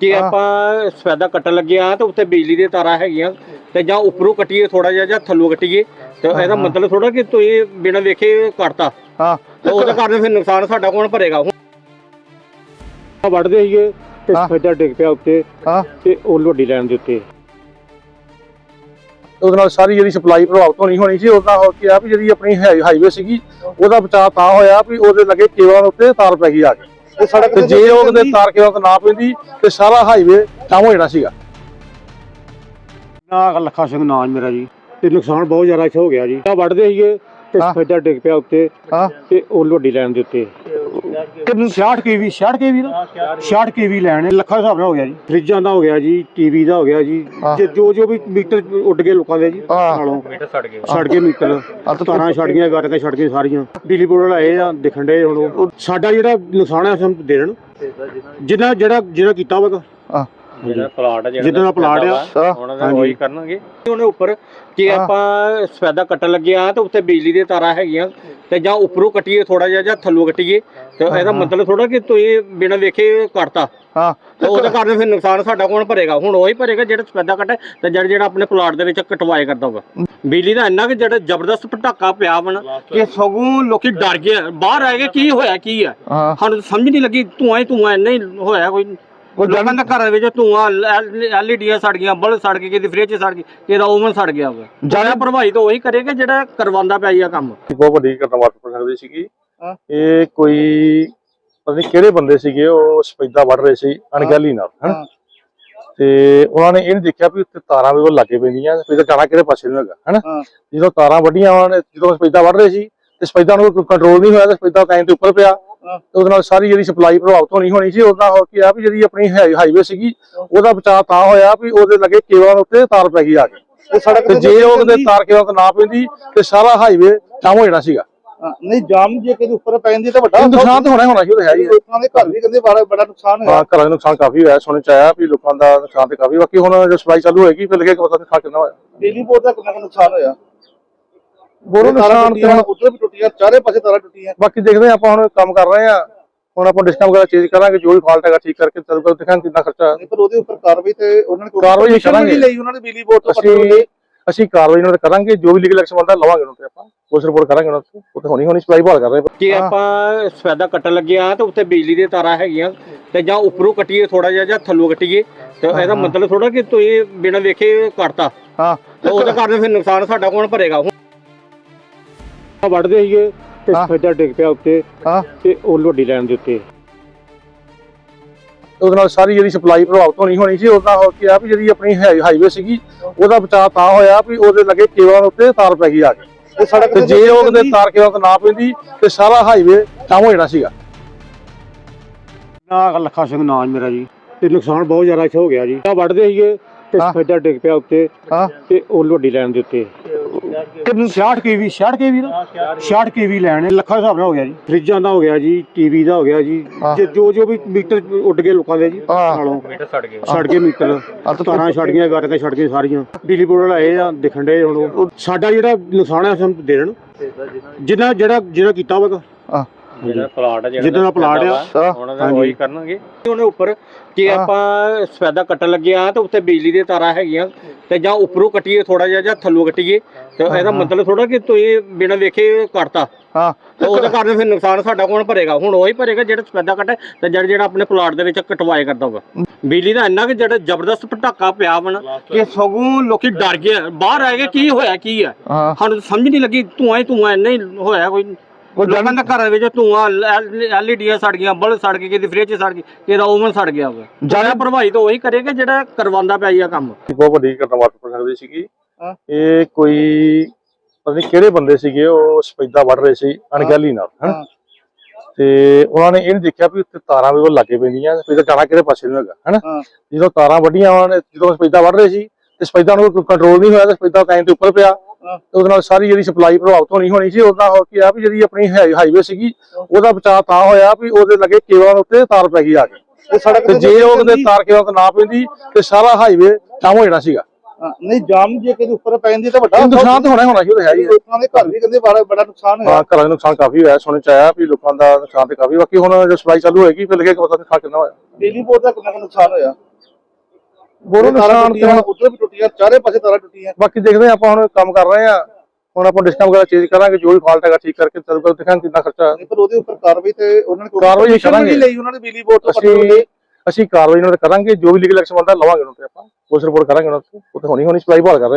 ਕਿ। ਆਪਾਂ ਸਫੈਦਾ ਕੱਟਣ ਲੱਗੇ ਆ ਤੇ ਉੱਤੇ ਬਿਜਲੀ ਦੀਆਂ ਤਾਰਾਂ ਹੈਗੀਆਂ ਤੇ ਜਾਂ ਉੱਪਰੋਂ ਕੱਟੀਏ ਥੋੜਾ ਜਿਹਾ ਜਾਂ ਥੱਲੋਂ ਕੱਟੀਏ ਤੇ ਇਹਦਾ। ਮਤਲਬ ਥੋੜਾ ਕਿ ਤੁਸੀਂ ਬਿਨਾਂ ਵੇਖੇ ਕੱਟਤਾ ਹਾਂ ਤੇ ਉਹਦੇ ਕਾਰਨ ਫਿਰ ਨੁਕਸਾਨ ਸਾਡਾ ਕੌਣ ਭਰੇਗਾ ਹੁਣ ਵੜਦੇ ਸੀਗੇ ਤੇ। ਸਫੈਦਾ ਡਿੱਗ ਪਿਆ ਉੱਤੇ ਹਾਂ ਤੇ ਉਹ ਵੱਡੀ ਲਾਈਨ ਦੇ ਉੱਤੇ ਉਹਦੇ ਨਾਲ ਸਾਰੀ ਜਿਹੜੀ ਸਪਲਾਈ ਪ੍ਰਭਾਵਿਤ ਹੋਣੀ ਹੋਣੀ ਸੀ ਉਹਦਾ ਹੋ ਕੇ ਆ ਵੀ ਜਿਹੜੀ ਆਪਣੀ ਹਾਈਵੇ ਸੀਗੀ ਉਹਦਾ ਬਚਾਅ ਤਾਂ ਹੋਇਆ ਵੀ ਉਹਦੇ ਲੱਗੇ ਕੇਬਲਾਂ ਉੱਤੇ ਤਾਰ ਪੈ ਗਈ ਆ ਕੇ ਇਹ ਸੜਕ ਤੇ ਜੇ ਉਹਦੇ ਤਾਰ ਕੇਬਲ ਤੇ ਨਾ ਪੈਂਦੀ ਤੇ ਸਾਰਾ ਹਾਈਵੇ ਜਾਮ ਹੋ ਜਾਣਾ ਸੀਗਾ। ਨਾ ਲੱਖਾ ਸਿੰਘ ਨਾਮ ਮੇਰਾ ਜੀ ਤੇ ਨੁਕਸਾਨ ਬਹੁਤ ਜ਼ਿਆਦਾ ਇੱਥੇ ਹੋ ਗਿਆ ਜੀ। ਆ ਵੜਦੇ ਸੀਗੇ ਤੇ। ਸਫੈਦਾ ਡਿੱਗ ਪਿਆ ਉੱਤੇ ਤੇ ਉਹ ਵੱਡੀ ਲਾਈਨ ਦੇ ਉੱਤੇ। ਕਿੰਨ 66 ਕੇਵੀ 66 ਕੇਵੀ ਦਾ? 66 ਕੇਵੀ ਲੈਣ ਲੱਖਾਂ ਹਿਸਾਬ ਨਾਲ ਹੋ ਗਿਆ ਜੀ। ਫਰਿੱਜਾਂ ਦਾ ਹੋ ਗਿਆ ਜੀ ਟੀਵੀ ਦਾ ਹੋ ਗਿਆ ਜੀ। ਜੇ ਜੋ ਜੋ ਵੀ ਮੀਟਰ ਉੱਡ ਗਏ ਲੋਕਾਂ ਦੇ ਜੀ। ਨਾਲੋਂ। ਮੀਟਰ ਸੜ ਗਏ। ਸੜ ਗਏ ਮੀਟਰ। ਤਾਰਾਂ ਛੜ ਗਈਆਂ ਗੱਟਕਾਂ ਛੜ ਗਈਆਂ ਸਾਰੀਆਂ। ਬਿਜਲੀ ਬੋਰਡ ਆਏ ਆ ਦਿਖਣ ਦੇ ਹੁਣ ਉਹ- ਸਾਡਾ ਜਿਹੜਾ ਨੁਕਸਾਨ ਹੈ ਸਾਨੂੰ ਦੇਣ। ਜਿੰਨਾ ਜਿਹੜਾ ਜਿਹੜਾ ਕੀਤਾ ਹੋਵੇਗਾ ਜਿਹੜਾ ਪਲਾਟ ਆ ਜਿੱਦਾਂ ਦਾ ਪਲਾਟ ਆ। ਹਾਂ। ਉਹਨਾਂ ਦਾ ਉਹੀ ਕਰਨਗੇ। ਉਹਨੇ ਉੱਪਰ ਕਿ ਹਾਂ। ਆਪਾਂ ਸਫੈਦਾ ਕੱਟਣ ਲੱਗੇ ਆ ਤੇ ਉੱਤੇ ਬਿਜਲੀ ਦੀਆਂ ਤਾਰਾਂ ਹੈਗੀਆਂ ਤੇ ਜਾਂ ਉੱਪਰੋਂ ਕੱਟੀਏ ਥੋੜਾ ਜਿਹਾ ਜਾਂ ਥੱਲੋਂ ਕੱਟੀਏ ਤੇ ਇਹਦਾ ਮਤਲਬ ਥੋੜਾ ਕਿ ਤੁਸੀਂ ਬਿਨਾਂ ਵੇਖੇ ਕੱਟਤਾ। ਹਾਂ ਤੇ ਉਹਦੇ ਕਾਰਨ ਫਿਰ ਨੁਕਸਾਨ ਸਾਡਾ ਕੌਣ ਭਰੇਗਾ? ਹੁਣ ਉਹੀ ਭਰੇਗਾ ਜਿਹੜਾ ਸਫੈਦਾ ਕੱਟੇ ਤੇ ਜਿਹੜਾ ਜਿਹੜਾ ਆਪਣੇ ਪਲਾਟ ਦੇ ਵਿੱਚ ਕਟਵਾਏ ਕਰਦਾ ਹੋਗਾ ਬਿਜਲੀ ਦਾ ਇੰਨਾ ਕਿ ਜਿਹੜਾ ਜ਼ਬਰਦਸਤ ਪਟਾਕਾ ਪਿਆ ਬਣ ਕਿ ਸਗੋਂ ਲੋਕੀ ਡਰ ਗਏ। ਬਾਹਰ ਆ ਗਏ ਕੀ ਹੋਇਆ ਕੀ ਆ? ਹਾਂ। ਸਾਨੂੰ ਸਮਝ ਨਹੀਂ ਲੱਗੀ ਧੂਆਂ ਹੀ ਧੂਆਂ ਇੰਨਾ ਹੀ ਹੋਇਆ ਕੋਈ ਲੋਕਾਂ ਦੇ ਘਰਾਂ ਵਿੱਚ ਧੂਆਂ ਐਲਈਡੀਆਂ ਸੜ ਗਈਆਂ ਬਲਬ ਸੜ ਗਏ ਕਿਤੇ ਫ੍ਰਿਜ ਸੜ ਗਈ ਕਿਤੇ ਓਵਨ ਸੜ ਗਿਆ ਹੋਵੇ ਜ਼ਿਆਦਾ ਪ੍ਰਭਾਵਿਤ ਉਹੀ ਕਰੇਗਾ ਜਿਹੜਾ ਕਰਵਾਉਂਦਾ ਪਿਆ ਜੀ ਆ ਕੰਮ ਬਹੁਤ ਵੱਡੀ ਘਟਨਾ ਵਾਪਰ ਸਕਦੀ ਸੀਗੀ। ਇਹ ਕੋਈ ਪਤਾ ਨਹੀਂ ਕਿਹੜੇ ਬੰਦੇ ਸੀਗੇ ਉਹ ਸਪੈਦਾ ਵੱਢ ਰਹੇ ਸੀ ਅਣਗਹਿਲੀ ਨਾਲ ਹਨ ਹਾਂ। ਤੇ ਉਹਨਾਂ ਨੇ ਇਹ ਨਹੀਂ ਦੇਖਿਆ ਵੀ ਉੱਤੇ ਤਾਰਾਂ ਵੀ ਉਹ ਲੱਗੇ ਪੈਂਦੀਆਂ ਸਪੈਦਾ ਜਾਣਾ ਕਿਹੜੇ ਪਾਸੇ ਨੂੰ ਹੈਗਾ ਹਨਾ ਹਾਂ। ਜਦੋਂ ਤਾਰਾਂ ਵੱਢੀਆਂ ਉਹਨਾਂ ਨੇ ਜਦੋਂ ਸਪੈਦਾ ਵੱਢ ਰਹੇ ਸੀ ਤੇ ਸਪੈਦਾ ਨੂੰ ਕੰਟਰੋਲ ਨਹੀਂ ਹੋਇਆ ਤੇ ਸਪੈਦਾ ਟਾਈਮ ਦੇ ਉੱਪਰ ਪਿਆ। ਤੇ ਉਹਦੇ ਨਾਲ ਸਾਰੀ ਜਿਹੜੀ ਸਪਲਾਈ ਪ੍ਰਭਾਵਿਤ ਹੋਣੀ ਹੋਣੀ ਸੀ ਉਹਦਾ ਹੋ ਕੇ ਆ ਵੀ ਜਿਹੜੀ ਆਪਣੀ ਹਾਈਵੇ ਸੀਗੀ ਉਹਦਾ ਬਚਾਅ ਤਾਂ ਹੋਇਆ ਵੀ ਉਹਦੇ ਲੱਗੇ ਕੇਬਲਾਂ ਦੇ ਉੱਤੇ ਤਾਰ ਪੈ ਗਈ ਆ ਕੇ। ਇਹ ਸੜਕ ਤੇ ਜੇ ਉਹਦੇ ਤਾਰ ਕੇਬਲ ਤੇ ਨਾ ਪੈਂਦੀ ਤੇ ਸਾਰਾ ਹਾਈਵੇ ਜਾਮ ਹੋ ਜਾਣਾ ਸੀਗਾ। ਨਹੀਂ ਜਾਮ ਜੇ ਕਿਤੇ ਉੱਪਰ ਪੈ ਜਾਂਦੀ ਤਾਂ ਵੱਡਾ ਨੁਕਸਾਨ ਤਾਂ ਹੋਣਾ ਹੋਣਾ ਸੀ ਉਹ ਹੈ। ਲੋਕਾਂ ਦੇ ਘਰ ਵੀ ਕਹਿੰਦੇ ਬੜਾ ਬੜਾ ਨੁਕਸਾਨ ਹੋਇਆ। ਹਾਂ ਘਰਾਂ ਦਾ ਨੁਕਸਾਨ ਕਾਫੀ ਹੋਇਆ ਸੁਣਨ ਚ ਆਇਆ ਵੀ ਲੋਕਾਂ ਦਾ ਨੁਕਸਾਨ ਤੇ ਕਾਫੀ ਬਾਕੀ ਹੁਣ ਜੋ ਸਪਲਾਈ ਚਾਲੂ ਹੋਏਗੀ ਫਿਰ ਲੱਗੇਗਾ ਪਤਾ ਨੁਕਸਾਨ ਕਿੰਨਾ ਹੋਇਆ। ਬਿਜਲੀ ਬੋਰਡ ਦਾ ਕਿੰਨਾ ਨੁਕਸਾਨ ਹੋਇਆ। ਬੋਰੋ ਨੁਕਸਾਨ ਤੇ ਹੁਣ ਉੱਧਰ ਵੀ ਟੁੱਟੀਆਂ ਚਾਰੇ ਪਾਸੇ ਤਾਰਾਂ ਟੁੱਟੀਆਂ। ਬਾਕੀ ਦੇਖਦੇ ਹਾਂ ਆਪਾਂ ਹੁਣ ਕੰਮ ਕਰ ਰਹੇ ਆ ਹੁਣ ਆਪਾਂ ਡਿਸਕਾਊਂਟ ਵਗੈਰਾ ਚੇਂਜ ਕਰਾਂਗੇ ਜੋ ਵੀ ਫਾਲਟ ਹੈਗਾ ਠੀਕ ਕਰਕੇ ਚੱਲ ਕਰ ਦੇਖਾਂਗੇ ਕਿੰਨਾ ਖਰਚਾ। ਨਹੀਂ ਪਰ ਉਹਦੇ ਉੱਪਰ ਕਾਰਵਾਈ ਤੇ ਉਹਨਾਂ ਨੇ ਕਾਰਵਾਈ ਕਰਾਂਗੇ। ਨਹੀਂ ਲਈ ਉਹਨਾਂ ਨੇ ਬਿਜਲੀ ਬੋਰਡ ਤੋਂ ਲਈ ਅਸੀਂ ਕਾਰਵਾਈ ਉਹਨਾਂ ਤੇ ਕਰਾਂਗੇ ਜੋ ਵੀ ਲੀਗਲ ਐਕਸ਼ਨ ਬਣਦਾ ਲਵਾਂਗੇ ਉਹਨਾਂ ਤੇ ਆਪਾਂ। ਪੁਲਿਸ ਰਿਪੋਰਟ ਕਰਾਂਗੇ ਉਹਨਾਂ ਤੇ। ਉਹ ਤੇ ਹੋਣੀ ਹੋਣੀ ਸਪਲਾਈ ਭਾਲ ਕਰ ਰਹੇ। ਕਿ। ਆਪਾਂ ਸਫੈਦਾ ਕੱਟਣ ਲੱਗੇ ਆ ਤੇ ਉੱਤੇ ਬਿਜਲੀ ਦੀਆਂ ਤਾਰਾਂ ਹੈਗੀਆਂ ਤੇ ਜਾਂ ਉੱਪਰੋਂ ਕੱਟੀਏ ਥੋੜਾ ਜਿਹਾ ਜਾਂ ਥੱਲੋਂ ਕੱਟੀਏ। ਤੇ ਇਹਦਾ ਮਤਲਬ ਥੋੜਾ ਕਿ ਤੁਸੀਂ ਬਿਨਾਂ ਵੇਖੇ ਕੱਟਤਾ। ਹਾਂ। ਤੇ ਉਹਦੇ ਕਾਰਨ ਫਿਰ ਨੁਕਸਾਨ ਸਾਡਾ ਕੌਣ ਭਰੇਗਾ? ਵੜਦੇ ਸੀਗੇ ਤੇ ਹਾਂ। ਸਫੈਦਾ ਡਿੱਗ ਪਿਆ ਉੱਤੇ ਹਾਂ। ਤੇ ਉਹ ਵੱਡੀ ਲਾਈਨ ਦੇ ਉੱਤੇ। ਉਹਦੇ ਨਾਲ ਸਾਰੀ ਜਿਹੜੀ ਸਪਲਾਈ ਪ੍ਰਭਾਵਿਤ ਹੋਣੀ ਹੋਣੀ ਸੀ ਉਹਦਾ ਹੋ ਕੇ ਆ ਵੀ ਜਿਹੜੀ ਆਪਣੀ ਹਾਈਵੇ ਸੀਗੀ ਉਹਦਾ ਬਚਾਅ ਤਾਂ ਹੋਇਆ ਵੀ ਉਹਦੇ ਲੱਗੇ ਕੇਬਲਾਂ ਦੇ ਉੱਤੇ ਤਾਰ ਪੈ ਗਈ ਆ ਕੇ। ਇਹ ਸੜਕ ਤੇ ਜੇ ਉਹਦੇ ਤਾਰ ਕੇਬਲ ਤੇ ਨਾ ਪੈਂਦੀ ਤੇ ਸਾਰਾ ਹਾਈਵੇ ਜਾਮ ਹੋ ਜਾਣਾ ਸੀਗਾ। ਨਾ ਲੱਖਾ ਸਿੰਘ ਨਾਮ ਮੇਰਾ ਜੀ। ਤੇ ਨੁਕਸਾਨ ਬਹੁਤ ਜ਼ਿਆਦਾ ਇੱਥੇ ਹੋ ਗਿਆ ਜੀ। ਆ ਵੜਦੇ ਸੀਗੇ ਤੇ ਹਾਂ। ਸਫੈਦਾ ਡਿੱਗ ਪਿਆ ਉੱਤੇ ਹਾਂ। ਤੇ ਉਹ ਵੱਡੀ ਲਾਈਨ ਦੇ ਉੱਤੇ। ਕਿੰਨ 66 ਕੇਵੀ 66 ਕੇਵੀ ਦਾ? 66 ਕੇਵੀ ਲੈਣ ਲੱਖਾਂ ਹਿਸਾਬ ਨਾਲ ਹੋ ਗਿਆ ਜੀ। ਫਰਿੱਜਾਂ ਦਾ ਹੋ ਗਿਆ ਜੀ ਟੀਵੀ ਦਾ ਹੋ ਗਿਆ ਜੀ। ਜੇ ਜੋ ਜੋ ਵੀ ਮੀਟਰ ਉੱਡ ਗਏ ਲੋਕਾਂ ਦੇ ਜੀ ਹਾਂ। ਨਾਲੋਂ। ਮੀਟਰ ਸੜ ਗਏ। ਸੜ ਗਏ ਮੀਟਰ। ਤਾਰਾਂ ਛੜ ਗਈਆਂ ਗੱਟਕਾਂ ਛੜ ਗਈਆਂ ਸਾਰੀਆਂ। ਬਿਜਲੀ ਬੋਰਡ ਵਾਲੇ ਆਏ ਆ ਦਿਖਣ ਦੇ ਹੁਣ ਉਹ- ਸਾਡਾ ਜਿਹੜਾ ਨੁਕਸਾਨ ਹੈ ਸਾਨੂੰ ਦੇਣ। ਜਿੰਨਾ ਜਿਹੜਾ ਜਿਹੜਾ ਕੀਤਾ ਹੋਵੇਗਾ ਹਾਂ। ਜਿਹੜਾ ਪਲਾਟ ਆ ਜਿੱਦਾਂ ਦਾ ਪਲਾਟ ਆ। ਹਾਂ। ਉਹਨਾਂ ਦਾ ਉਹੀ ਕਰਨਗੇ। ਉਹਨੇ ਉੱਪਰ ਕਿ ਹਾਂ। ਆਪਾਂ ਸਫੈਦਾ ਕੱਟਣ ਲੱਗੇ ਆ ਤੇ ਉੱਤੇ ਬਿਜਲੀ ਦੀਆਂ ਤਾਰਾਂ ਹੈਗੀਆਂ ਤੇ ਜਾਂ ਉੱਪਰੋਂ ਕੱਟੀਏ ਥੋੜਾ ਜਿਹਾ ਜਾਂ ਥੱਲੋਂ ਕੱਟੀਏ। ਤੇ ਇਹਦਾ ਮਤਲਬ ਥੋੜਾ ਕਿ ਤੁਸੀਂ ਬਿਨਾਂ ਵੇਖੇ ਕੱਟਤਾ ਹਾਂ। ਤੇ ਉਹਦੇ ਕਾਰਨ ਫਿਰ ਨੁਕਸਾਨ ਸਾਡਾ ਕੌਣ ਭਰੇਗਾ? ਹੁਣ ਉਹੀ ਭਰੇਗਾ ਜਿਹੜਾ ਸਫੈਦਾ ਕੱਟੇ ਤੇ ਜਿਹੜਾ ਜਿਹੜਾ ਆਪਣੇ ਪਲਾਟ ਦੇ ਵਿੱਚ ਕਟਵਾਏ ਕਰਦਾ ਹੋਗਾ ਬਿਜਲੀ ਦਾ ਇੰਨਾ ਕਿ ਜਿਹੜਾ ਜ਼ਬਰਦਸਤ ਪਟਾਕਾ ਪਿਆ ਬਣ ਕਿ ਸਗੋਂ ਲੋਕੀ ਡਰ ਗਏ। ਬਾਹਰ ਆ ਗਏ ਕੀ ਹੋਇਆ ਕੀ ਆ? ਹਾਂ। ਸਾਨੂੰ ਸਮਝ ਨਹੀਂ ਲੱਗੀ ਧੂਆਂ ਹੀ ਧੂਆਂ ਇੰਨਾ ਹੀ ਹੋਇਆ ਕੋਈ ਲੋਕਾਂ ਦੇ ਘਰਾਂ ਵਿੱਚ ਧੂਆਂ ਐਲਈਡੀਆਂ ਸੜ ਗਈਆਂ ਬਲਬ ਸੜ ਗਏ ਕਿਤੇ ਫ੍ਰਿਜ ਸੜ ਗਈ ਕਿਤੇ ਓਵਨ ਸੜ ਗਿਆ ਹੋਵੇ ਜ਼ਿਆਦਾ ਪ੍ਰਭਾਵਿਤ ਉਹੀ ਕਰੇਗਾ ਜਿਹੜਾ ਕਰਵਾਉਂਦਾ ਪਿਆ ਜੀ ਆ ਕੰਮ ਬਹੁਤ ਵੱਡੀ ਘਟਨਾ ਵਾਪਰ ਸਕਦੀ ਸੀਗੀ ਹਾਂ। ਇਹ ਕੋਈ ਪਤਾ ਨਹੀਂ ਕਿਹੜੇ ਬੰਦੇ ਸੀਗੇ ਉਹ ਸਪੈਦਾ ਵੱਢ ਰਹੇ ਸੀ ਅਣਗਹਿਲੀ ਨਾਲ ਹਨ ਹਾਂ। ਤੇ ਉਹਨਾਂ ਨੇ ਇਹ ਨਹੀਂ ਦੇਖਿਆ ਵੀ ਉੱਤੇ ਤਾਰਾਂ ਵੀ ਉਹ ਲੱਗੇ ਪੈਂਦੀਆਂ ਸਪੈਦਾ ਜਾਣਾ ਕਿਹੜੇ ਪਾਸੇ ਨੂੰ ਹੈਗਾ ਹਨਾ ਹਾਂ। ਜਦੋਂ ਤਾਰਾਂ ਵੱਢੀਆਂ ਉਹਨਾਂ ਨੇ ਜਦੋਂ ਸਪੈਦਾ ਵੱਢ ਰਹੇ ਸੀ ਤੇ ਸਪੈਦਾ ਨੂੰ ਕੰਟਰੋਲ ਨਹੀਂ ਹੋਇਆ ਤੇ ਸਪੈਦਾ ਟਾਈਮ ਦੇ ਉੱਪਰ ਪਿਆ। ਤੇ ਉਹਦੇ ਨਾਲ ਸਾਰੀ ਜਿਹੜੀ ਸਪਲਾਈ ਪ੍ਰਭਾਵਿਤ ਹੋਣੀ ਹੋਣੀ ਸੀ ਉਹਦਾ ਹੋ ਕੇ ਆ ਵੀ ਜਿਹੜੀ ਆਪਣੀ ਹਾਈਵੇ ਸੀਗੀ ਉਹਦਾ ਬਚਾਅ ਤਾਂ ਹੋਇਆ ਵੀ ਉਹਦੇ ਲੱਗੇ ਕੇਬਲਾਂ ਦੇ ਉੱਤੇ ਤਾਰ ਪੈ ਗਈ ਆ ਕੇ। ਇਹ ਸੜਕ ਤੇ ਜੇ ਉਹਦੇ ਤਾਰ ਕੇਬਲ ਤੇ ਨਾ ਪੈਂਦੀ ਤੇ ਸਾਰਾ ਹਾਈਵੇ ਜਾਮ ਹੋ ਜਾਣਾ ਸੀਗਾ। ਨਹੀਂ ਜਾਮ ਜੇ ਕਿਤੇ ਉੱਪਰ ਪੈ ਜਾਂਦੀ ਤਾਂ ਵੱਡਾ ਨੁਕਸਾਨ ਤਾਂ ਹੋਣਾ ਹੋਣਾ ਸੀ ਉਹ ਤਾਂ ਹੈ ਹੀ ਹੈ। ਲੋਕਾਂ ਦੇ ਘਰ ਵੀ ਕਹਿੰਦੇ ਬੜਾ ਬੜਾ ਨੁਕਸਾਨ ਹੋਇਆ। ਹਾਂ ਘਰਾਂ ਦਾ ਨੁਕਸਾਨ ਕਾਫੀ ਹੋਇਆ ਸੁਣਨ ਚ ਆਇਆ ਵੀ ਲੋਕਾਂ ਦਾ ਨੁਕਸਾਨ ਤੇ ਕਾਫੀ ਬਾਕੀ ਹੁਣ ਜੋ ਸਪਲਾਈ ਚਾਲੂ ਹੋਏਗੀ ਫਿਰ ਲੱਗੇਗਾ ਪਤਾ ਨੁਕਸਾਨ ਕਿੰਨਾ ਹੋਇਆ। ਬਿਜਲੀ ਬੋਰਡ ਦਾ ਕਿੰਨਾ ਨੁਕਸਾਨ ਹੋਇਆ। ਬੋਰੋ ਨੁਕਸਾਨ ਤੇ ਹੁਣ ਉੱਧਰ ਵੀ ਟੁੱਟੀਆਂ ਚਾਰੇ ਪਾਸੇ ਤਾਰਾਂ ਟੁੱਟੀਆਂ। ਬਾਕੀ ਦੇਖਦੇ ਹਾਂ ਆਪਾਂ ਹੁਣ ਕੰਮ ਕਰ ਰਹੇ ਆ ਹੁਣ ਆਪਾਂ ਡਿਸਕਾਊਂਟ ਵਗੈਰਾ ਚੇਂਜ ਕਰਾਂਗੇ ਜੋ ਵੀ ਫਾਲਟ ਹੈਗਾ ਠੀਕ ਕਰਕੇ ਤਦ ਤੱਕ ਦੇਖਾਂਗੇ ਕਿੰਨਾ ਖਰਚਾ। ਪਰ ਉਹਦੇ ਉੱਪਰ ਕਾਰਵਾਈ ਤੇ ਉਹਨਾਂ ਨੇ ਕਾਰਵਾਈ ਕਰਾਂਗੇ। ਲਈ ਉਹਨਾਂ ਨੇ ਬਿਜਲੀ ਬੋਰਡ ਤੋਂ ਅਸੀਂ ਅਸੀਂ ਕਾਰਵਾਈ ਉਹਨਾਂ ਤੇ ਕਰਾਂਗੇ ਜੋ ਵੀ ਲੀਗਲ ਐਕਸ਼ਨ ਬਣਦਾ ਲਵਾਂਗੇ ਉਹਨਾਂ ਤੇ ਆਪਾਂ। ਪੁਲਿਸ ਰਿਪੋਰਟ ਕਰਾਂਗੇ ਉਹਨਾਂ ਤੇ। ਉਹ ਤੇ ਹੋਣੀ ਹੋਣੀ ਸਪਲਾਈ ਬਹਾਲ ਕਰ ਰਹੇ